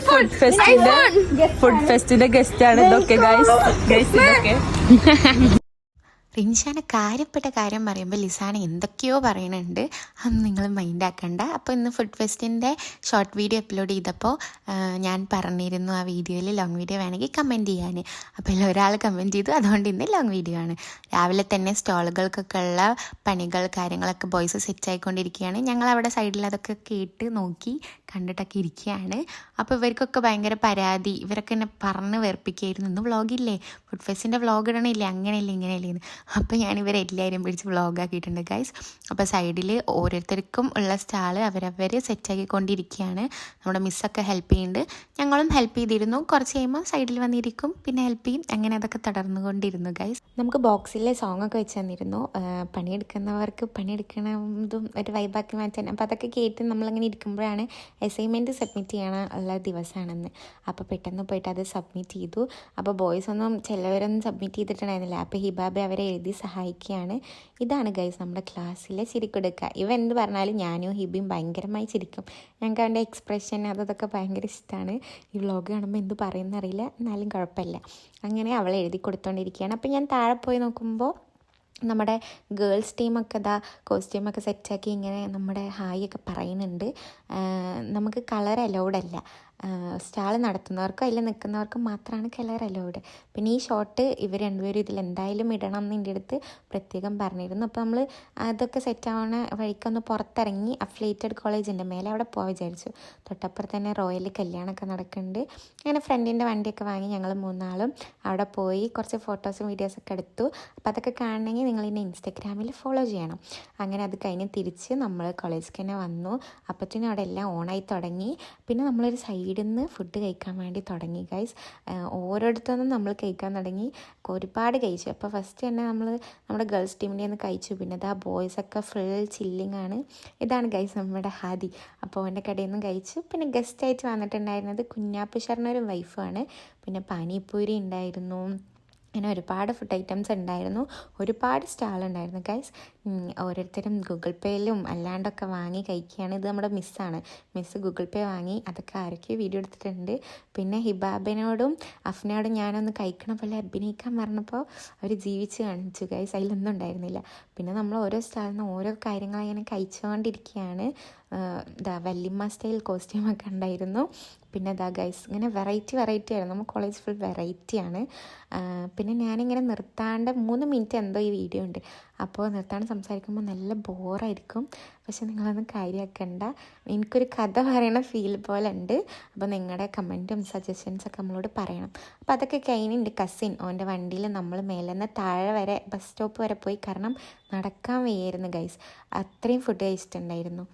Food ഫെസ്റ്റിന്റെ food ഫെസ്റ്റിന്റെ guest ആണ്. ഇതൊക്കെ ഗൈസ് ഗൈസ് ഇതൊക്കെ. റിൻഷാനെ കാര്യപ്പെട്ട കാര്യം പറയുമ്പോൾ ലിസാന എന്തൊക്കെയോ പറയുന്നുണ്ട് അത് നിങ്ങൾ മൈൻഡ് ആക്കണ്ട. അപ്പോൾ ഇന്ന് ഫുഡ് ഫെസ്റ്റിന്റെ ഷോർട്ട് വീഡിയോ അപ്ലോഡ് ചെയ്തപ്പോൾ ഞാൻ പറഞ്ഞിരുന്നു ആ വീഡിയോയിൽ ലോങ് വീഡിയോ വേണമെങ്കിൽ കമന്റ് ചെയ്യാൻ അപ്പോൾ ഒരാൾ കമന്റ് ചെയ്തു. അതുകൊണ്ട് ഇന്ന് ലോങ് വീഡിയോ ആണ്. രാവിലെ തന്നെ സ്റ്റോളുകൾക്കൊക്കെ ഉള്ള പണികൾ കാര്യങ്ങളൊക്കെ ബോയ്സ് സെറ്റ് ആയിക്കൊണ്ടിരിക്കുകയാണ്. ഞങ്ങൾ അവിടെ സൈഡിൽ അതൊക്കെ കേട്ട് നോക്കി കണ്ടിട്ടൊക്കെ ഇരിക്കുകയാണ്. അപ്പോൾ ഇവർക്കൊക്കെ ഭയങ്കര പരാതി. ഇവരൊക്കെ എന്നെ പറഞ്ഞ് വേർപ്പിക്കുകയായിരുന്നു ഇന്ന് വ്ളോഗില്ലേ ഫുഡ് ഫെസ്റ്റിന്റെ വ്ളോഗ് ഇടണില്ലേ? അങ്ങനെയല്ലേ ഇങ്ങനെയല്ലേ അപ്പോൾ ഞാനിവരെ എല്ലാവരും പിടിച്ച് വ്ളോഗാക്കിയിട്ടുണ്ട് ഗൈസ് അപ്പോൾ സൈഡിൽ ഓരോരുത്തർക്കും ഉള്ള സ്റ്റാൾ അവരവർ സെറ്റാക്കിക്കൊണ്ടിരിക്കുകയാണ് നമ്മുടെ മിസ്സൊക്കെ ഹെൽപ്പ് ചെയ്യുന്നുണ്ട്. ഞങ്ങളും ഹെൽപ്പ് ചെയ്തിരുന്നു. കുറച്ച് കഴിയുമ്പോൾ സൈഡിൽ വന്നിരിക്കും. പിന്നെ ഹെൽപ്പ് ചെയ്യും. അങ്ങനെ അതൊക്കെ തുടർന്നുകൊണ്ടിരുന്നു ഗൈസ് നമുക്ക് ബോക്സിലെ സോങ് ഒക്കെ വെച്ച് തന്നിരുന്നു. പണിയെടുക്കുന്നവർക്ക് പണിയെടുക്കണതും ഒരു വൈബാക്കി മാറ്റാൻ അപ്പോൾ അതൊക്കെ കേട്ട് നമ്മളിങ്ങനെ ഇരിക്കുമ്പോഴാണ് അസൈൻമെന്റ് സബ്മിറ്റ് ചെയ്യാനുള്ള ദിവസമാണെന്ന് അപ്പോൾ പെട്ടെന്ന് പോയിട്ട് അത് സബ്മിറ്റ് ചെയ്തു. അപ്പോൾ ബോയ്സ് ഒന്നും ചിലവരൊന്നും സബ്മിറ്റ് ചെയ്തിട്ടുണ്ടായിരുന്നില്ല. അപ്പോൾ ഹിബാബെ അവരെ എഴുതി സഹായിക്കുകയാണ്. ഇതാണ് ഗൈസ് നമ്മുടെ ക്ലാസ്സിലെ ചിരിക്കൊടുക്കുക ഇവ എന്ത് പറഞ്ഞാലും ഞാനും ഹിബിയും ഭയങ്കരമായി ചിരിക്കും. ഞങ്ങൾക്ക് അവന്റെ എക്സ്പ്രഷൻ അതൊക്കെ ഭയങ്കര ഇഷ്ടമാണ് ഈ വ്ളോഗ് കാണുമ്പോൾ എന്ത് പറയുന്ന അറിയില്ല എന്നാലും കുഴപ്പമില്ല. അങ്ങനെ അവൾ എഴുതി കൊടുത്തോണ്ടിരിക്കുകയാണ്. അപ്പം ഞാൻ താഴെ പോയി നോക്കുമ്പോൾ നമ്മുടെ ഗേൾസ് ടീമൊക്കെ ഇതാ കോസ്റ്റ്യൂമൊക്കെ സെറ്റാക്കി ഇങ്ങനെ നമ്മുടെ ഹായ് ഒക്കെ പറയുന്നുണ്ട്. നമുക്ക് കളർ അലൗഡ് അല്ല. സ്റ്റാൾ നടത്തുന്നവർക്കും അതിൽ നിൽക്കുന്നവർക്കും മാത്രമാണ് കളർ അലൗഡ് പിന്നെ ഈ ഷോട്ട് ഇവർ രണ്ടുപേരും ഇതിൽ എന്തായാലും ഇടണം എന്ന് എന്റെ അടുത്ത് പ്രത്യേകം പറഞ്ഞിരുന്നു. അപ്പോൾ നമ്മൾ അതൊക്കെ സെറ്റ് ആവണ വഴിക്കൊന്ന് പുറത്തിറങ്ങി അഫ്ലേറ്റഡ് കോളേജിന്റെ മേലെ അവിടെ പോകാൻ വിചാരിച്ചു. തൊട്ടപ്പുറത്ത് തന്നെ റോയൽ കല്യാണമൊക്കെ നടക്കുന്നുണ്ട്. അങ്ങനെ ഫ്രണ്ടിന്റെ വണ്ടിയൊക്കെ വാങ്ങി ഞങ്ങൾ മൂന്നാളും അവിടെ പോയി കുറച്ച് ഫോട്ടോസും വീഡിയോസൊക്കെ എടുത്തു. അപ്പോൾ അതൊക്കെ കാണണമെങ്കിൽ നിങ്ങൾ എന്നെ ഇൻസ്റ്റഗ്രാമിൽ ഫോളോ ചെയ്യണം. അങ്ങനെ അത് കഴിഞ്ഞ് തിരിച്ച് നമ്മൾ കോളേജിലേക്ക് തന്നെ വന്നു. അപ്പോഴത്തേനും അവിടെ എല്ലാം ഓണായി തുടങ്ങി. പിന്നെ നമ്മളൊരു നിന്ന് ഫുഡ് കഴിക്കാൻ വേണ്ടി തുടങ്ങി ഗൈസ് ഓരോരുത്തരും നമ്മൾ കഴിക്കാൻ തുടങ്ങി. ഒരുപാട് കഴിച്ചു. അപ്പോൾ ഫസ്റ്റ് തന്നെ നമ്മൾ നമ്മുടെ ഗേൾസ് ടീമിന്റെ നിന്ന് കഴിച്ചു. പിന്നെ ആ ബോയ്സൊക്കെ ഫുൾ ചില്ലിങ് ആണ്. ഇതാണ് ഗൈസ് നമ്മുടെ ഹാദി. അപ്പോൾ അവന്റെ കടയിൽ നിന്ന് കഴിച്ചു. പിന്നെ ഗസ്റ്റ് ആയിട്ട് വന്നിട്ടുണ്ടായിരുന്നത് കുഞ്ഞാപ്പ് ശർണൊരു വൈഫാണ് പിന്നെ പാനിപ്പൂരി ഉണ്ടായിരുന്നു. അങ്ങനെ ഒരുപാട് ഫുഡ് ഐറ്റംസ് ഉണ്ടായിരുന്നു. ഒരുപാട് സ്റ്റാൾ ഉണ്ടായിരുന്നു ഗൈസ് ഓരോരുത്തരും ഗൂഗിൾ പേയിലും അല്ലാണ്ടൊക്കെ വാങ്ങി കഴിക്കുകയാണ്. ഇത് നമ്മുടെ മിസ്സാണ് മിസ്സ് ഗൂഗിൾ പേ വാങ്ങി അതൊക്കെ ആരൊക്കെ വീഡിയോ എടുത്തിട്ടുണ്ട്. പിന്നെ ഹിബാബിനോടും അഫ്നയോടും ഞാനൊന്ന് കഴിക്കണ പോലെ അഭിനയിക്കാൻ പറഞ്ഞപ്പോൾ അവർ ജീവിച്ച് കാണിച്ചു ഗൈസ് അതിലൊന്നും ഉണ്ടായിരുന്നില്ല. പിന്നെ നമ്മൾ ഓരോ സ്റ്റാളിൽ നിന്ന് ഓരോ കാര്യങ്ങൾ ഇങ്ങനെ കഴിച്ചുകൊണ്ടിരിക്കുകയാണ്. ഇതാ വല്യമ്മ സ്റ്റൈൽ കോസ്റ്റ്യൂമൊക്കെ ഉണ്ടായിരുന്നു. പിന്നെ ദാ ഗൈസ് ഇങ്ങനെ വെറൈറ്റി വെറൈറ്റി ആയിരുന്നു. നമ്മൾ കോളേജ് ഫുൾ വെറൈറ്റിയാണ് പിന്നെ ഞാനിങ്ങനെ നിർത്താണ്ട് മൂന്ന് മിനിറ്റ് എന്തോ ഈ വീഡിയോ ഉണ്ട്. അപ്പോൾ നിർത്താണ്ട് സംസാരിക്കുമ്പോൾ നല്ല ബോറായിരിക്കും. പക്ഷെ നിങ്ങളൊന്നും കാര്യമാക്കണ്ട എനിക്കൊരു കഥ പറയണ ഫീൽ പോലെ ഉണ്ട് അപ്പോൾ നിങ്ങളുടെ കമന്റും സജഷൻസൊക്കെ നമ്മളോട് പറയണം. അപ്പോൾ അതൊക്കെ കഴിഞ്ഞ് കസിൻ ഓന്റെ വണ്ടിയിൽ നമ്മൾ മേലെ നിന്ന് താഴെ വരെ ബസ് സ്റ്റോപ്പ് വരെ പോയി കാരണം നടക്കാൻ വയ്യായിരുന്നു ഗൈസ് അത്രയും ഫുഡ് കഴിച്ചിട്ടുണ്ടായിരുന്നു.